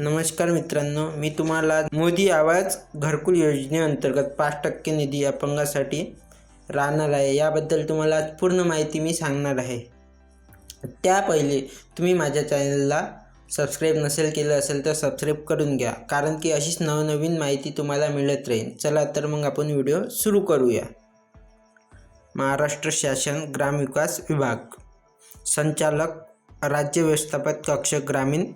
नमस्कार मित्रांनो मी तुम्हाला मोदी आवाज घरकुल योजनेअंतर्गत पाच टक्के निधी अपंगासाठी राहणार आहे. याबद्दल तुम्हाला आज पूर्ण माहिती मी सांगणार आहे. त्या पहिले तुम्ही माझ्या चॅनलला सबस्क्राईब नसेल केलं असेल तर सबस्क्राईब करून घ्या कारण की अशीच नवनवीन माहिती तुम्हाला मिळत राहील. चला तर मग आपण व्हिडिओ सुरू करूया. महाराष्ट्र शासन ग्रामविकास विभाग. संचालक राज्य व्यवस्थापक कक्ष ग्रामीण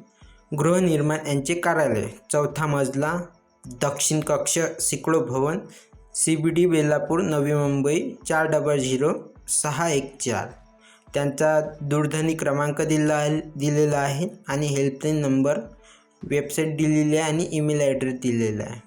गृहनिर्माण यांचे कार्यालय चौथा मजला दक्षिण कक्ष सिकडो भवन C B D Belapur Navi Mumbai चार डबल झिरो सहा एक चार. त्यांचा दूरध्वनी क्रमांक दिला आहे दिलेला आहे आणि हेल्पलाईन नंबर वेबसाईट दिलेली आहे आणि ईमेल ॲड्रेस दिलेला आहे.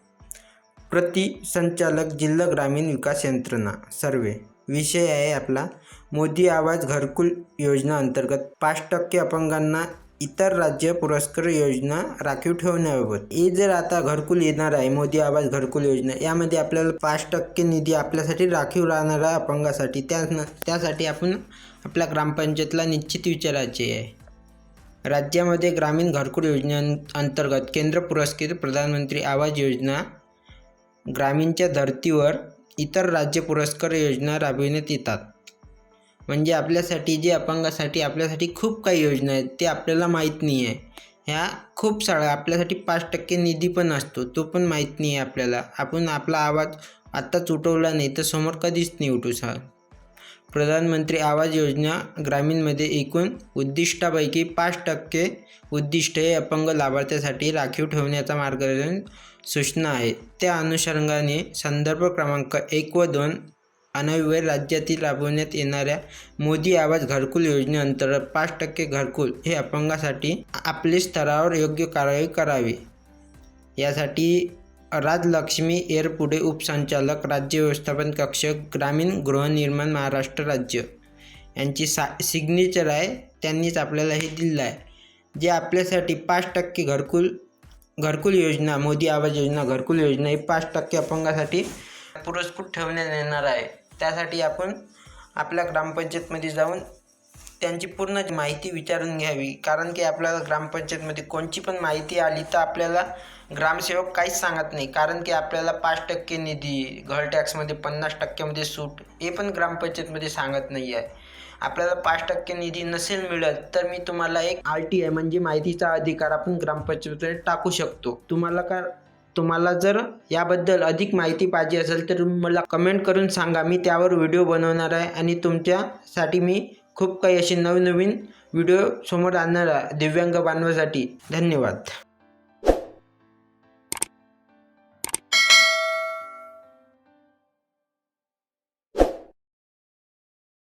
प्रति संचालक जिल्हा ग्रामीण विकास यंत्रणा सर्वे. विषय आहे आपला मोदी आवाज घरकुल योजना अंतर्गत पाच टक्के अपंगांना इतर राज्य पुरस्कार योजना राखीव ठेवण्याबाबत. हे जर आता घरकुल येणार आहे मोदी आवाज घरकुल योजना यामध्ये आपल्याला पाच टक्के निधी आपल्यासाठी राखीव राहणार आहे अपंगासाठी. त्या त्यासाठी आपण आपल्या ग्रामपंचायतला निश्चित विचारायचे आहे. राज्यामध्ये ग्रामीण घरकुल योजनेअंतर्गत केंद्र पुरस्कृत प्रधानमंत्री आवाज योजना ग्रामीणच्या धर्तीवर इतर राज्य पुरस्कार योजना राबविण्यात येतात. म्हणजे आपल्यासाठी जे अपंगासाठी आपल्यासाठी खूप काही योजना आहेत ते आपल्याला माहीत नाही आहे. ह्या खूप साऱ्या आपल्यासाठी पाच टक्के निधी पण असतो तो पण माहीत नाही आहे आपल्याला. आपण आपला आवाज आत्ताच उठवला नाही तर समोर कधीच नाही उठू सा प्रधानमंत्री आवाज योजना ग्रामीणमध्ये एकूण उद्दिष्टापैकी पाच टक्के उद्दिष्ट हे अपंग लाभार्थ्यासाठी राखीव ठेवण्याचा मार्गदर्शन सूचना आहे. त्या अनुषंगाने संदर्भ क्रमांक एक व दोन अन्वये राज्यातील राबवण्यात येणाऱ्या मोदी आवाज घरकुल योजनेअंतर्गत पाच टक्के घरकुल हे अपंगासाठी आपले स्तरावर योग्य कारवाई करावी. यासाठी राजलक्ष्मी एअरपुढे उपसंचालक राज्य व्यवस्थापन कक्ष ग्रामीण गृहनिर्माण महाराष्ट्र राज्य. यांची सा सिग्नेचर आहे त्यांनीच आपल्याला हे दिलं आहे. जे आपल्यासाठी पाच टक्के घरकुल घरकुल योजना मोदी आवाज योजना घरकुल योजना ही पाच टक्के अपंगासाठी पुरस्कृत ठेवण्यात येणार आहे. त्यासाठी आपण आपल्या ग्रामपंचायतमध्ये जाऊन त्यांची पूर्ण माहिती विचारून घ्यावी. कारण की आपल्याला ग्रामपंचायतमध्ये कोणची पण माहिती आली तर आपल्याला ग्रामसेवक काहीच सांगत नाही. कारण की आपल्याला पाच टक्के निधी घर टॅक्समध्ये पन्नास टक्क्यामध्ये सूट हे पण ग्रामपंचायतमध्ये सांगत नाही आहे. आपल्याला पाच टक्के निधी नसेल मिळत तर मी तुम्हाला एक आर टी आय म्हणजे माहितीचा अधिकार आपण ग्रामपंचायतीकडे टाकू शकतो. तुम्हाला का तुम्हाला जर याबद्दल अधिक माहिती पाहिजे असेल तर मला कमेंट करून सांगा. मी त्यावर व्हिडिओ बनवणार आहे आणि तुमच्यासाठी मी खूप काही असे नवनवीन व्हिडिओ समोर आणणार आहे. दिव्यांग बांधवासाठी. धन्यवाद.